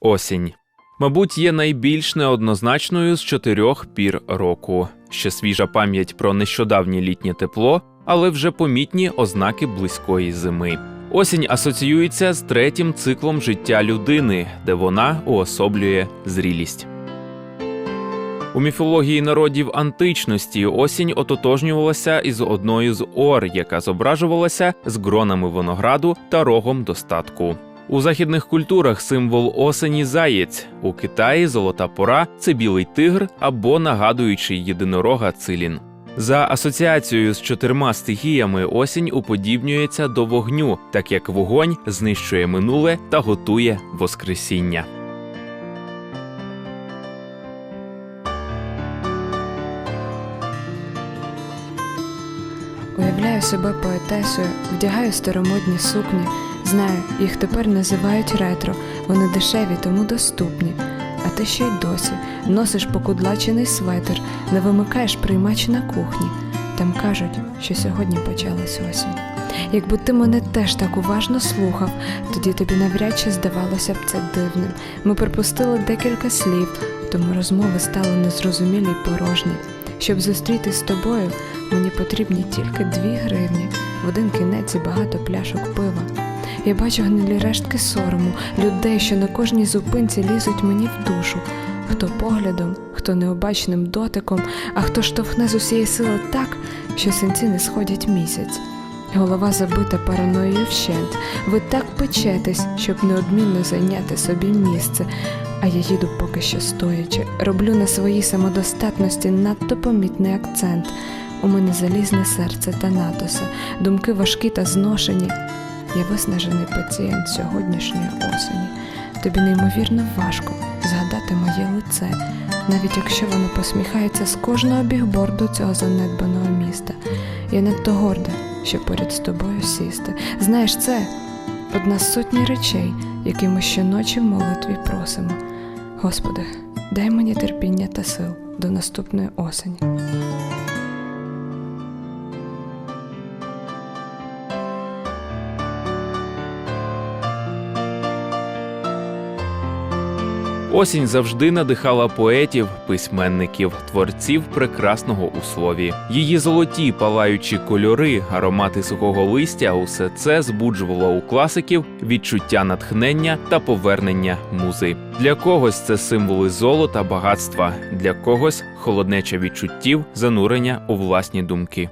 Осінь. Мабуть, є найбільш неоднозначною з чотирьох пір року. Ще свіжа пам'ять про нещодавнє літнє тепло, але вже помітні ознаки близької зими. Осінь асоціюється з третім циклом життя людини, де вона уособлює зрілість. У міфології народів античності осінь ототожнювалася із одною з ор, яка зображувалася з гронами винограду та рогом достатку. У західних культурах символ осені заєць, у Китаї золота пора це білий тигр або нагадуючий єдинорога цилін. За асоціацією з чотирма стихіями осінь уподібнюється до вогню, так як вогонь знищує минуле та готує воскресіння. Уявляю себе поетесою, вдягаю старомодні сукні. Знаю, їх тепер називають ретро, вони дешеві, тому доступні. А ти ще й досі носиш покудлачений светр, не вимикаєш приймач на кухні. Там кажуть, що сьогодні почалась осінь. Якби ти мене теж так уважно слухав, тоді тобі навряд чи здавалося б це дивним. Ми пропустили декілька слів, тому розмови стали незрозумілі й порожні. Щоб зустрітись з тобою, мені потрібні тільки дві гривні, в один кінець і багато пляшок пива. Я бачу гнилі рештки сорому, людей, що на кожній зупинці лізуть мені в душу. Хто поглядом, хто необачним дотиком, а хто штовхне з усієї сили так, що синці не сходять місяць. Голова забита параноєю вщент. Ви так печетесь, щоб неодмінно зайняти собі місце. А я їду поки що стоячи, роблю на своїй самодостатності надто помітний акцент. У мене залізне серце та натоса, думки важкі та зношені. Я виснажений пацієнт сьогоднішньої осені. Тобі неймовірно важко згадати моє лице, навіть якщо воно посміхається з кожного бігборду цього занедбаного міста. Я надто горда, щоб поряд з тобою сісти. Знаєш, це одна з сотні речей, які ми щоночі в молитві просимо. Господи, дай мені терпіння та сил до наступної осені. Осінь завжди надихала поетів, письменників, творців прекрасного у слові. Її золоті палаючі кольори, аромати сухого листя усе це збуджувало у класиків відчуття натхнення та повернення музи. Для когось це символи золота, багатства, для когось холоднеча відчуттів, занурення у власні думки.